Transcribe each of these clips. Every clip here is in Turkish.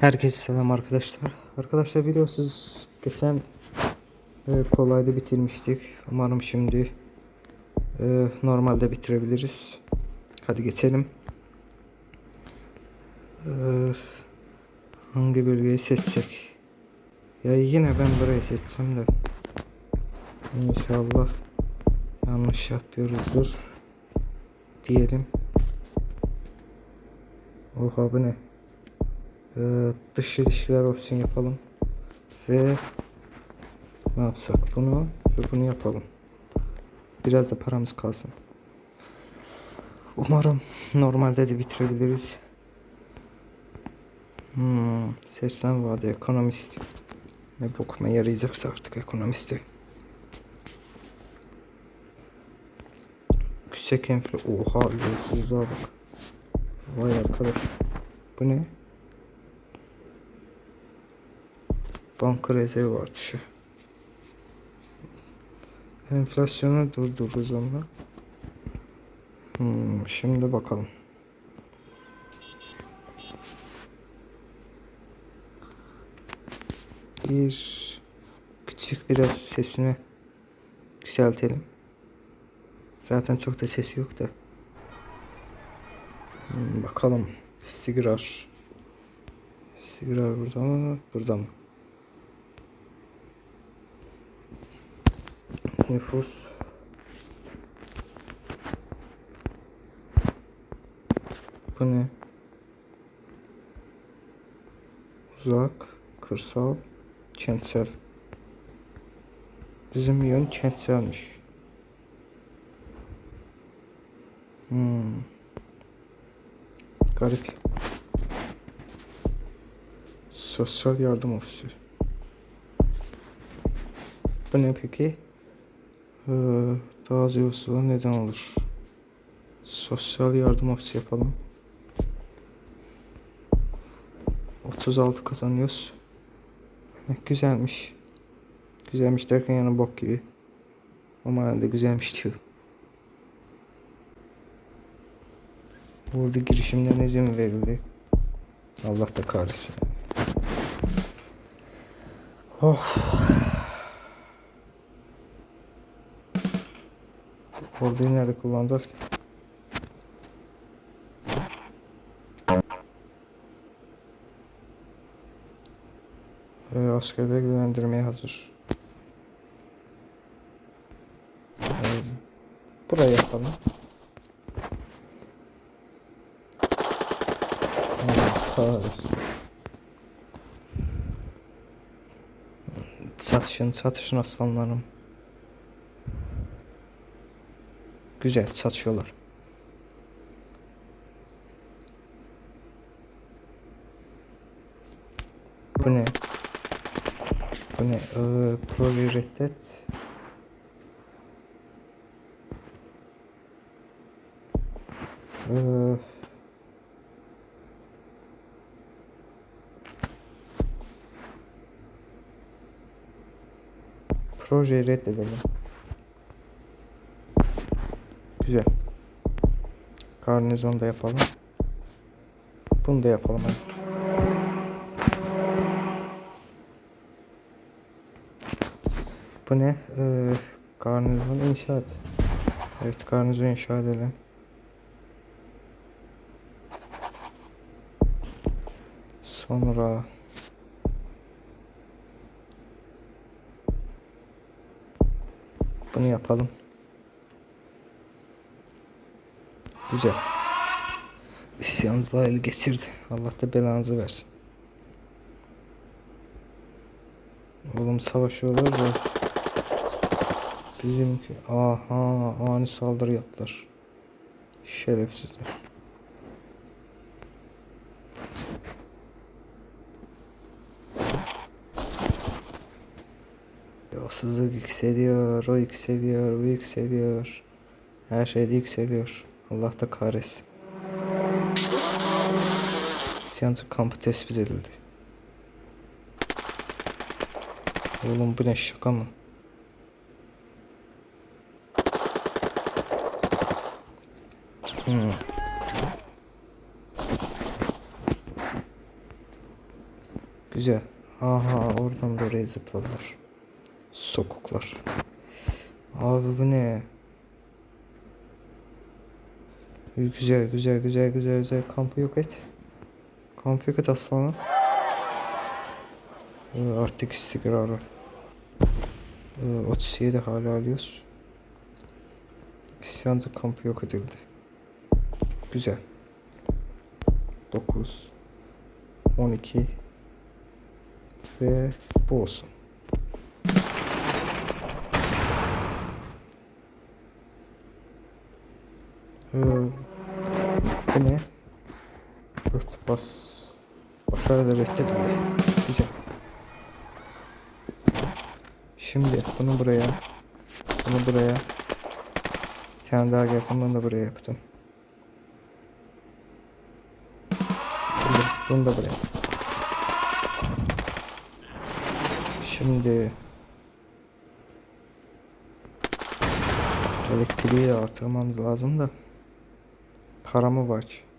Herkese selam arkadaşlar. Arkadaşlar biliyorsunuz geçen e, kolayda bitirmiştik. Umarım şimdi e, normalde bitirebiliriz. Hadi geçelim. E, hangi bölgeyi seçsek? Ya yine ben burayı seçsem de. İnşallah yanlış yapıyoruzdur. Diyelim. Oha bu ne? Ee, dış ilişkiler opsiyon yapalım. Ve ne yapsak? Bunu ve bunu yapalım. Biraz da paramız kalsın. Umarım normalde de bitirebiliriz. Hmm, seçilen vade ekonomist. Ne bokuma yarayacaksa artık ekonomisti. Yüksek enfle... Oha yolsuzluğa bak. Vay arkadaş. Bu ne? Banka rezerv artışı. Enflasyonu durdururuz onunla. Hmm, şimdi bakalım. Bir küçük biraz sesini yükseltelim. Zaten çok da sesi yok da. Hmm, bakalım. Sigrar. Sigrar burada mı? Burada mı? Nüfus. Bu ne? Uzak, kırsal, kentsel. Bizim yön kentselmiş. Hmm. Garip. Sosyal yardım ofisi. Bu ne peki? Daha az yoksulluğa neden olur? Sosyal yardım ofisi yapalım. 36 kazanıyoruz. Güzelmiş. Güzelmiş derken yani bok gibi. Ama herhalde güzelmiş diyor. Burada girişimden izin verildi. Allah da kahretsin. Oh. Orayı nerede kullanacağız ki? Ee, askerde güvendirmeye hazır. Ee, buraya yapalım. Kahretsin. Satışın, satışın aslanlarım. Güzel satışıyorlar. Bu ne? Bu ne? Ee, proje reddet. Ee, projeyi reddedelim. Güzel. Garnizon da yapalım. Bunu da yapalım hadi. Bu ne? Ee, garnizon inşaat. Evet garnizon inşa edelim. Sonra bunu yapalım. Güzel. İsyancılar eli geçirdi. Allah da belanızı versin. Oğlum savaşıyorlar da bizimki aha ani saldırı yaptılar. Şerefsizler. Yolsuzluk yükseliyor, o yükseliyor, bu yükseliyor. Her şeyde yükseliyor. Allah da kahretsin. İsyancı kampı tespit edildi. Oğlum bu ne şaka mı? Hmm. Güzel. Aha oradan da oraya zıpladılar. Sokuklar. Abi bu ne? Güzel güzel güzel güzel güzel. Kampı yok et. Kampı yok et aslanım. Ee, Artık istikrarı. Ee, 37 hala alıyoruz. İsyancı kampı yok edildi. Güzel. 9 12 ve bu olsun. Ee, bu ne? Örtbas. Başarılı reddedildi. Güzel. Şimdi bunu buraya. Bunu buraya. Bir tane daha gelsin bunu da buraya yaptım. Güzel. Bunu da buraya. Şimdi elektriği de artırmamız lazım da para mı var ki?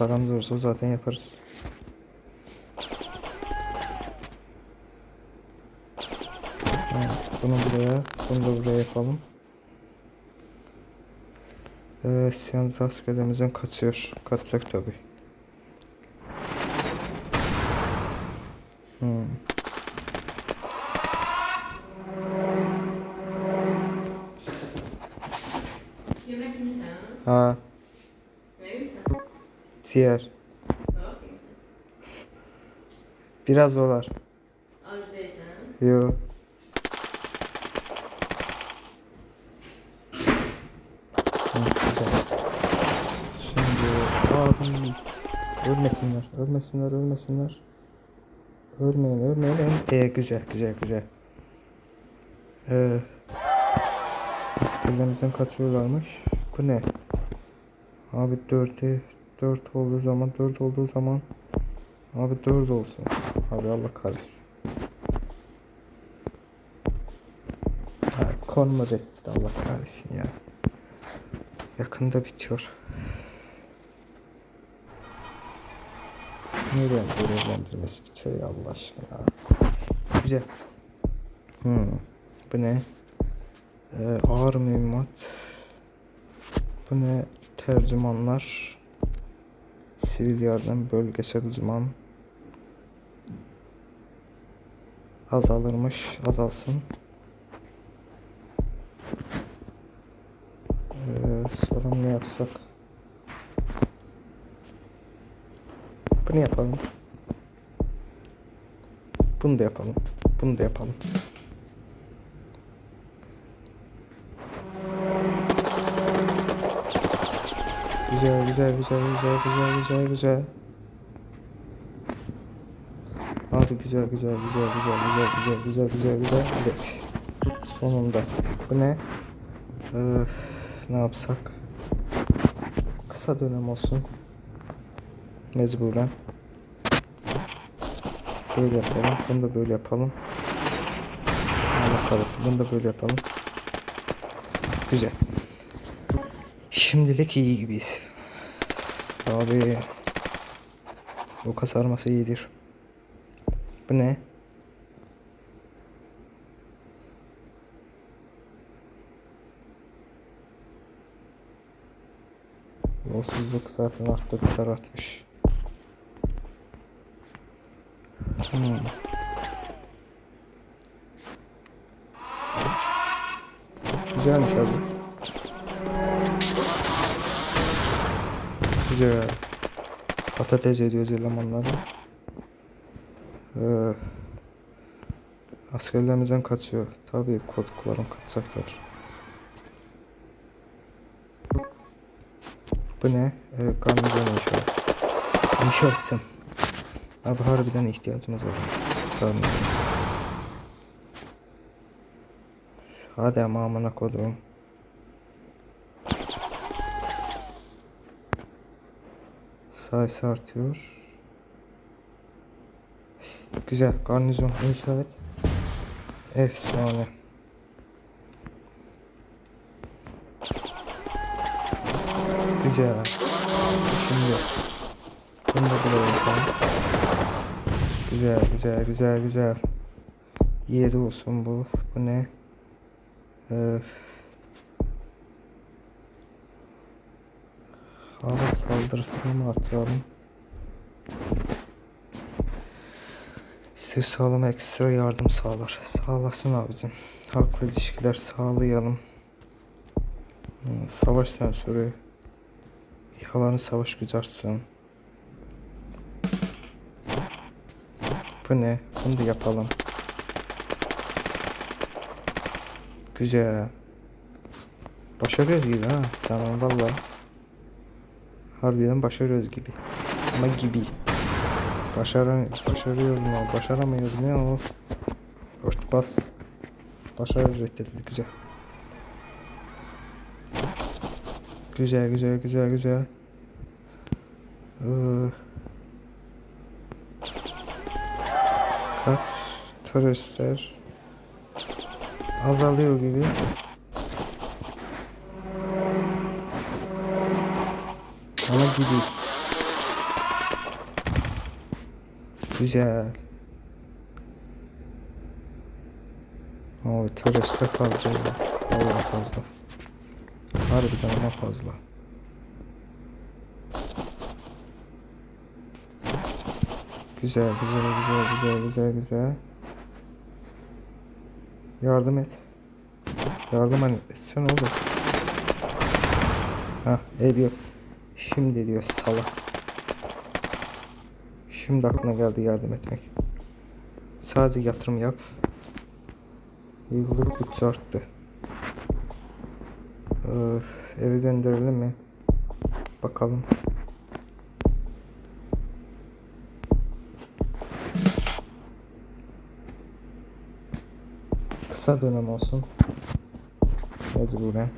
Paramız olsa zaten yaparız. Bunu buraya, bunu da buraya yapalım. Evet, yalnız askerlerimizden kaçıyor. Kaçacak tabi. Hmm. Yemek mi sen? Ha, misin? diğer. Sen? Biraz dolar. Yo. Şimdi ölmesinler, ölmesinler, ölmesinler. Ölmeyin. ölmeyin. Ee, güzel, güzel, güzel. Ee, askerlerimizden kaçıyorlarmış. Bu ne? Abi 4'e 4 olduğu zaman 4 olduğu zaman Abi 4 olsun. Abi Allah kahretsin. Ha, konma reddet Allah kahretsin ya. Yakında bitiyor. Nereden görevlendirmesi bitiyor ya Allah aşkına. Güzel. Hmm. Bu ne? Ee, ağır mühimmat. Bu ne? Tercümanlar. Sivil yardım, bölgesel uzman. Azalırmış, azalsın. Ee, sonra ne yapsak? Bunu yapalım. Bunu da yapalım. Bunu da yapalım. Güzel, güzel, güzel, güzel, güzel, güzel, güzel. Abi güzel, güzel, güzel, güzel, güzel, güzel, güzel, güzel, güzel. Evet. Sonunda. Bu ne? Öf, ne yapsak? Kısa dönem olsun. Mecburen. Böyle yapalım. Bunu da böyle yapalım. Allah kahretsin. Bunu da böyle yapalım. Güzel. Şimdilik iyi gibiyiz. Abi. Bu kasarması iyidir. Bu ne? Yolsuzluk zaten arttığı kadar artmış. Hmm. Güzelmiş abi. Güzel. Patates ediyoruz elemanları. Ee, askerlerimizden kaçıyor. Tabii koduklarım kaçacaklar. Bu ne? Ee, garnizon inşaat. İnşa etsem. Abi harbiden ihtiyacımız var. Garnizon. Hadi ama amına kodum. Sayısı artıyor. Güzel. Garnizon inşa et. Efsane. Güzel. Şimdi bunu da yapalım. Güzel, güzel, güzel, güzel. 7 olsun bu. Bu ne? Öf. Hava saldırısını mı atalım? Sır sağlama ekstra yardım sağlar. Sağlasın abicim. Halkla ilişkiler sağlayalım. Hmm, Savaş sensörü. İHA'ların savaş gücü artsın. Bu ne? Bunu da yapalım. Güzel. Başarıyoruz gibi ha. Sana valla. Harbiden başarıyoruz gibi. Ama gibi. Başaran, başarıyoruz mu? Başaramıyoruz ne o? Örtbas. Başarı reddedildi. Güzel. Güzel güzel güzel güzel. Ee, kaç turistler azalıyor gibi. Ama gibi. Güzel. O turistler fazla. ya. Vallahi fazla. Harbiden ama fazla. Güzel, güzel, güzel, güzel, güzel, güzel. Yardım et. Yardım hani etsene oğlum. Ha, ediyor. Şimdi diyor salak. Şimdi aklına geldi yardım etmek. Sadece yatırım yap. Yıllık bütçe arttı. Öf, eve gönderelim mi? Bakalım. Kısa dönem olsun. Mecburen.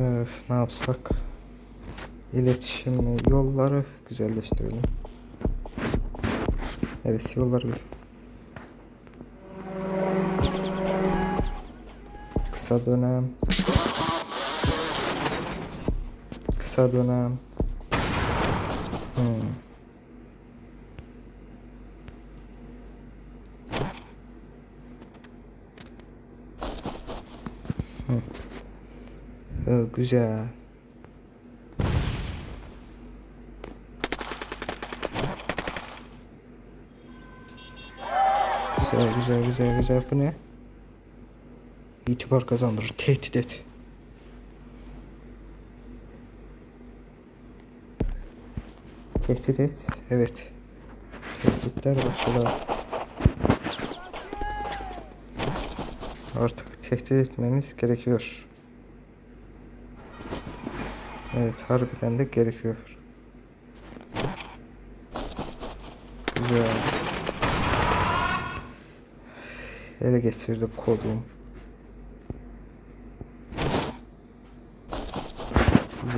Öf, ne yapsak? İletişim yolları güzelleştirelim. Evet yolları kısa dönem kısa dönem hmm. Hmm. Güzel güzel güzel güzel güzel bu ne? İtibar kazandırır. Tehdit et. Tehdit et. Evet. Tehditler başladı. Artık tehdit etmemiz gerekiyor. Evet harbiden de gerekiyor. Güzel. Ele geçirdik kodum.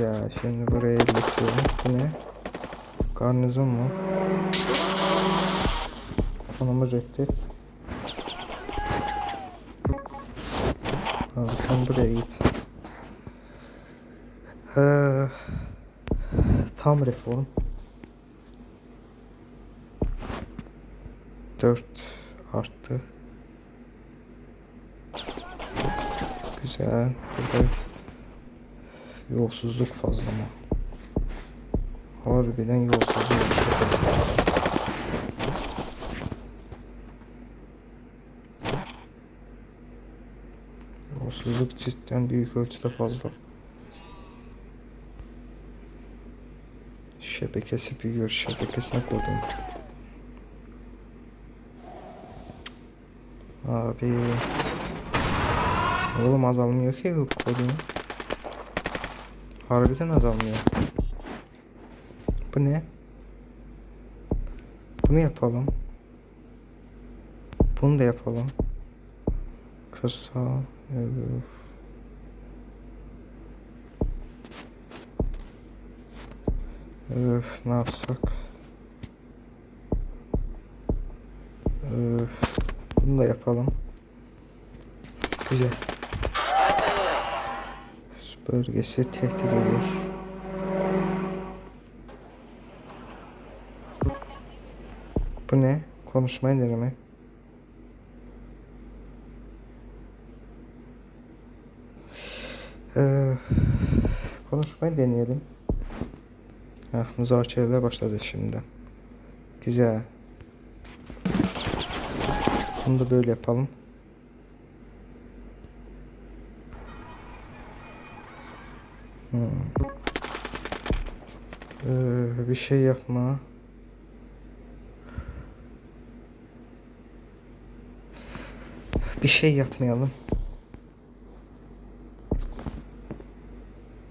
Ya şimdi buraya yerleşiyorum. Bu ne? Garnizon mu? Konumu reddet. Abi sen buraya git. Ee, tam reform. 4 arttı. Güzel. Burada Yolsuzluk fazla mı? Harbiden yolsuzluk fazla. Yolsuzluk cidden büyük ölçüde fazla. Şebekesi büyüyor. Şebekesine koydum. Abi. Oğlum azalmıyor ki kodum. Harbiden azalmıyor. Bu ne? Bunu yapalım. Bunu da yapalım. Kırsal. Evet. Öf, ne yapsak? Öf, bunu da yapalım. Güzel. Bölgesi tehdit ediyor. Bu ne? Konuşmayı deneme. Ee, konuşmayı deneyelim. Heh, müzakereler başladı şimdi. Güzel. Bunu da böyle yapalım. Hmm. Ee, bir şey yapma. Bir şey yapmayalım.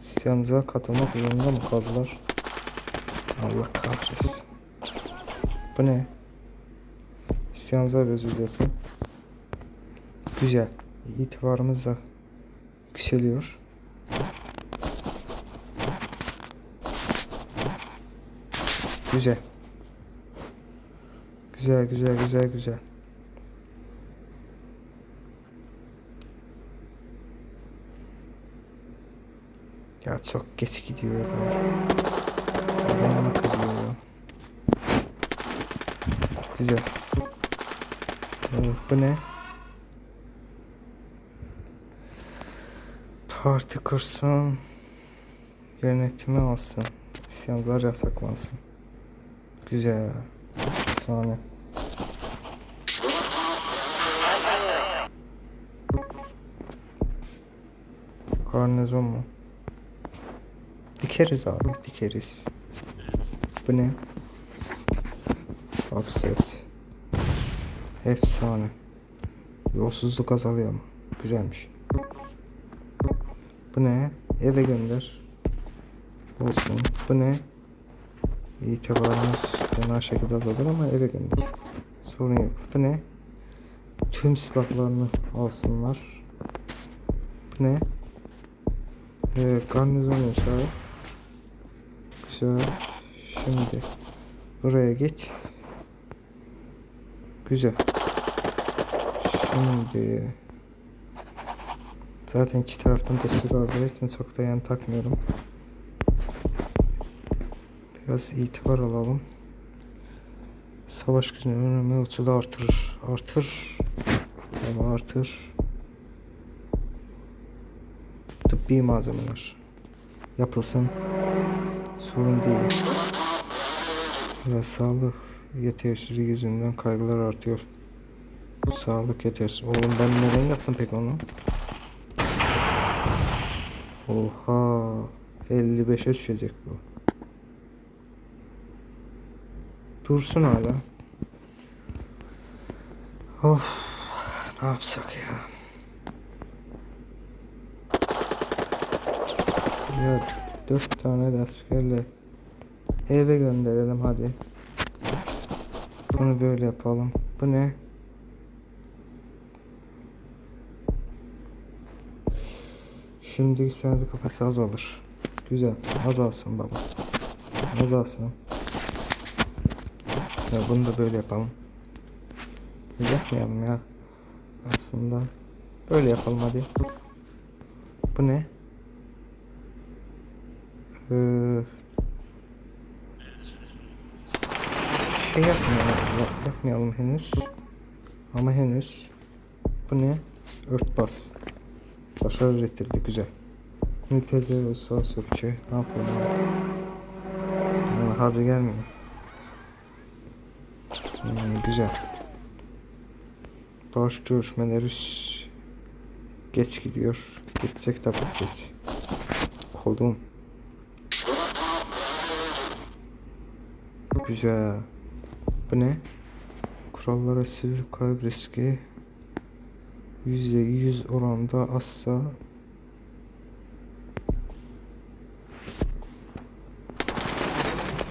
İsyancıya katılmak zorunda mı kaldılar? Allah kahretsin. Bu ne? İsyancılar özür dilesin. Güzel. İtibarımız da yükseliyor. Güzel. Güzel güzel güzel güzel. Ya çok geç gidiyor Güzel. Evet, bu ne? Parti kursun. Yönetimi alsın. İsyanlar yasaklansın. Güzel. Sonra. Karnezon mu? Dikeriz abi, dikeriz. Bu ne? Upset. Efsane. Yolsuzluk azalıyor ama. Güzelmiş. Bu ne? Eve gönder. Olsun. Bu ne? İtibarımız fena şekilde azalır ama eve gönder. Sorun yok. Bu ne? Tüm silahlarını alsınlar. Bu ne? Ee, garnizon inşa. Güzel. Şimdi buraya git. Güzel. Şimdi zaten iki taraftan destek alacağı için çok da yan takmıyorum. Biraz itibar alalım. Savaş gücünü önemli ölçüde artırır. Artır. Ama artır. Tıbbi malzemeler yapılsın. Sorun değil. Ve sağlık yetersizliği yüzünden kaygılar artıyor. Sağlık yetersiz. Oğlum ben neden yaptım peki onu? Oha. 55'e düşecek bu. Dursun hala. Of. Ne yapsak ya? Ya dört tane de askerle eve gönderelim hadi. Bunu böyle yapalım. Bu ne? Şimdi sensi kapasite azalır. Güzel. Azalsın baba. Azalsın. Ya bunu da böyle yapalım. Yapmayalım ya. Aslında böyle yapalım hadi. Bu ne? Ee, şey yapmayalım, yap- yapmayalım henüz. Ama henüz. Bu ne? Örtbas. Başarı üretildi, güzel. Müteze ve sağ söfçe. Ne yapalım? Yani hazır gelmiyor. Hmm, güzel. Bağış görüşmeleri geç gidiyor. Gidecek tabii geç. Kolum. Güzel. Bu ne? Kurallara sivil kayıp riski %100 oranda azsa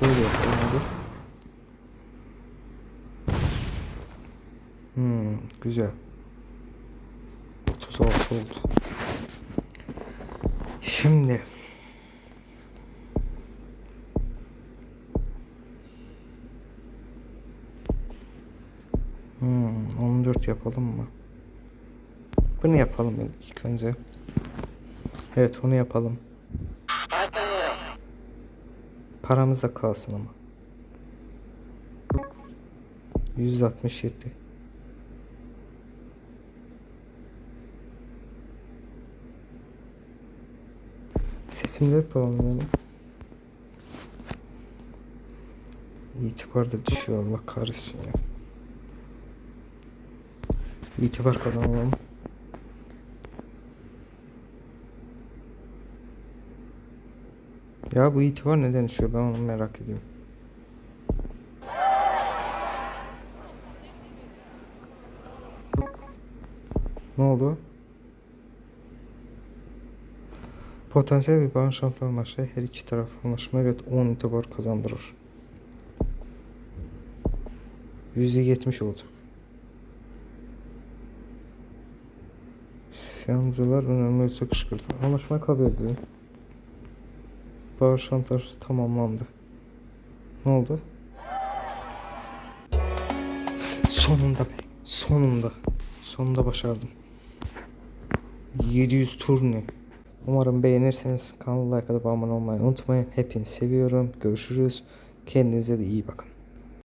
Böyle yapalım hadi. Hmm, güzel. 36 oldu. Şimdi 14 yapalım mı? Bunu yapalım ilk önce. Evet onu yapalım. Paramız da kalsın ama. 167 Seçimleri puanlayalım. İtibar da düşüyor Allah kahretsin ya. İtibar kazanalım. Ya bu itibar neden düşüyor ben onu merak ediyorum. Ne oldu? Potansiyel bir şartlı anlaşma her iki taraf anlaşmaya göre 10 itibar kazandırır. %70 olacak. İsyancılar önemli ölçüde kışkırtı. Anlaşmayı kabul ediyorum. Bağış şantajı tamamlandı. Ne oldu? Sonunda be. Sonunda. Sonunda başardım. 700 turne. Umarım beğenirseniz kanala like atıp abone olmayı unutmayın. Hepinizi seviyorum. Görüşürüz. Kendinize de iyi bakın.